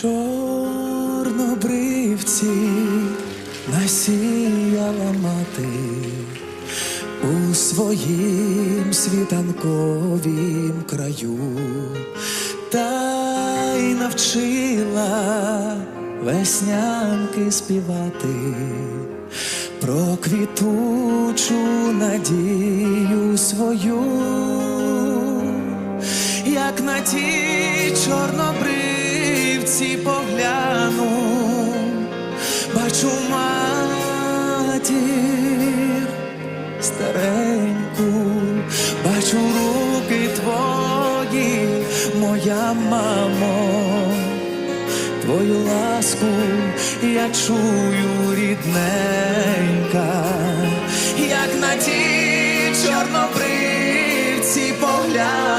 Чорнобривці насіяла мати у своїм світанковім краю, та й навчила веснянки співати про квітучу надію свою як на ті чорнобривці бачу матір стареньку, бачу руки твої, моя мамо, твою ласку я чую рідненька, як на ті чорнобривці погляну,